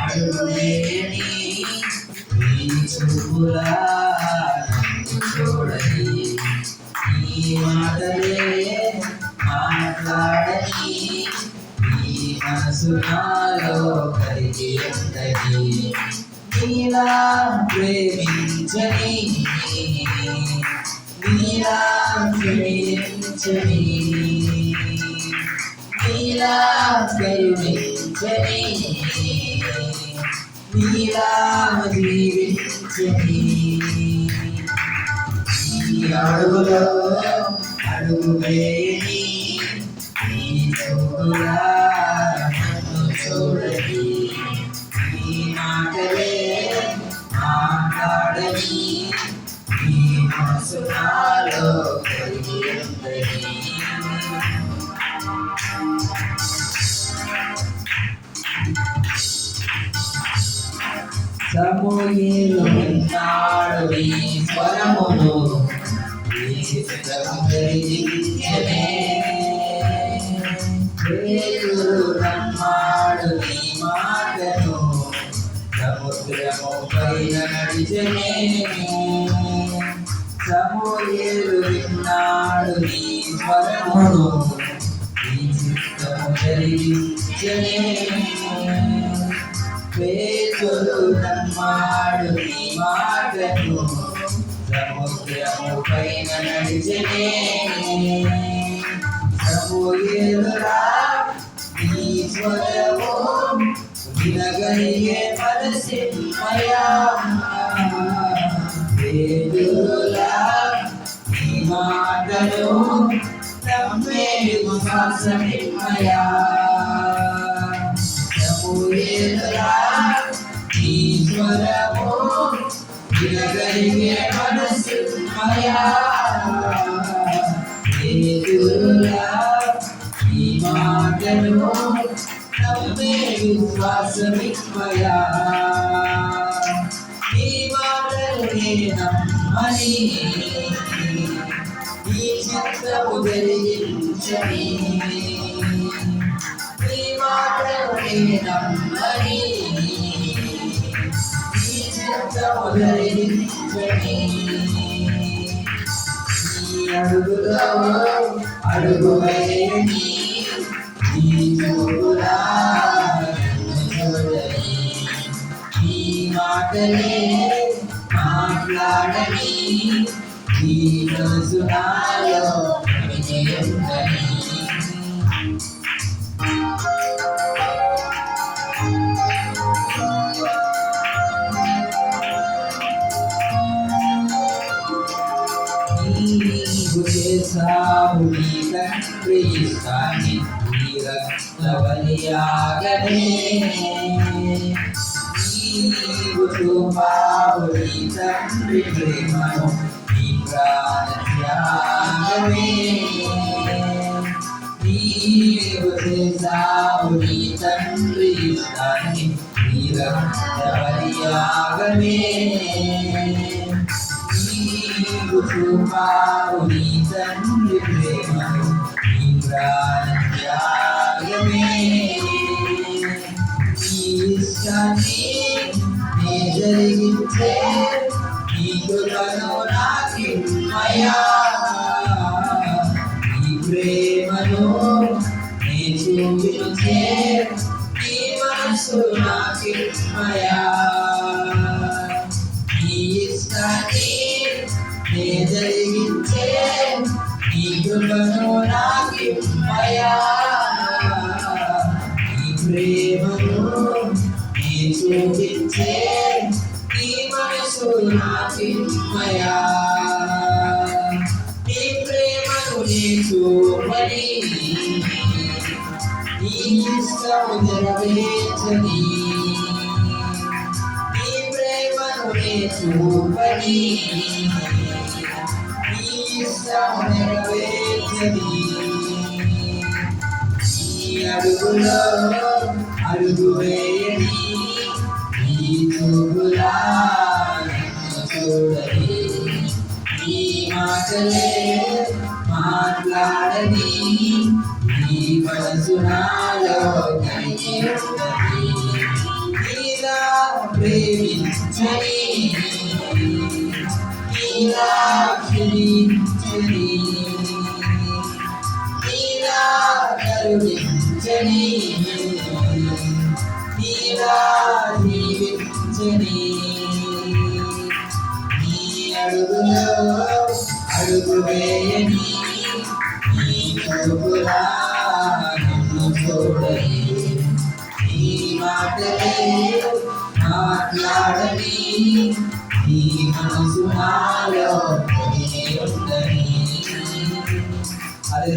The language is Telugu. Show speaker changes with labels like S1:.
S1: అడుగు వేయని నీ చూపులా చూడని నీ మాటలే మాట్లాడని నీ మనసు నాలో కలిగి ఉందని నీలా ప్రేమించని నీలా ప్రేమించని. నీలా కరుణించని నీలా జీవించని ఈ అడుగులో అడుగు వేయని నీ చూపులా నన్ను చూడని నీ మాటలే మాట్లాడని నీ మనసు నాలో సమూహేలు విన్నాడు నీ స్వరమును నీ చిత్తము జరిగించనే పేరులు నమ్మాడు నీ మాటను సముద్రము పైన నడిచనే సమూహేలు విన్నాడు నీ స్వరమును నీ చిత్తము జరిగించనే పేతులు నమ్మాడు నీ మాటను సముద్రము పైన నడిచనే సమూయేలురా నీ స్వరము వినగలిగే మనసిమయా పేతులా నీ మాటను నమ్మే మనసిమయా పేతులా ఈ మాటను నమ్మే విశ్వాసమిమ్మయా ఈ మాటలనే నమ్మని ఈ చిత్తము జరిగించని ఈ మాటలనే నమ్మని ఈ చిత్తము జరిగించని ఈ అడుగులో అడుగు వేయని చూపులా నన్ను మాటలే మాట్లాడని నీ రోజు నాలో కలిగి తండ్రి ఇష్టాన్ని నీ రక్తబలియాగనే నీవు చూపావు నీ తండ్రి ప్రేమను నీ ప్రాణత్యాగమే నీవు చేసావు నీ తండ్రి ఇష్టాన్ని ప్రేమను నీ నే జరిగించే చూపించే నీ మనసు ఇష్టాన్ని నే జరిగించే కృపను నాకిమ్మయా నీ ప్రేమను నీ చూపించే నీ మనసు నాకిమ్మయా నీ ప్రేమను నీ చూపని నీ ఇష్టము నెరవేర్చని నీ ప్రేమను నీ చూపని నీ ఇష్టము నెరవేర్చని ఈ అడుగులో అడుగు వేయని ఈ చూపులా నన్ను చూడని ఈ మాటలే మాట్లాడని ఈ మనసు నాలో కలిగి ఉన్నది ప్రేమించని నీలా అడుగు వేయని నీ చూపులా నన్ను చూడని నీ మాటలే మాట్లాడని నీ మనసు నాలో ఉండని అదే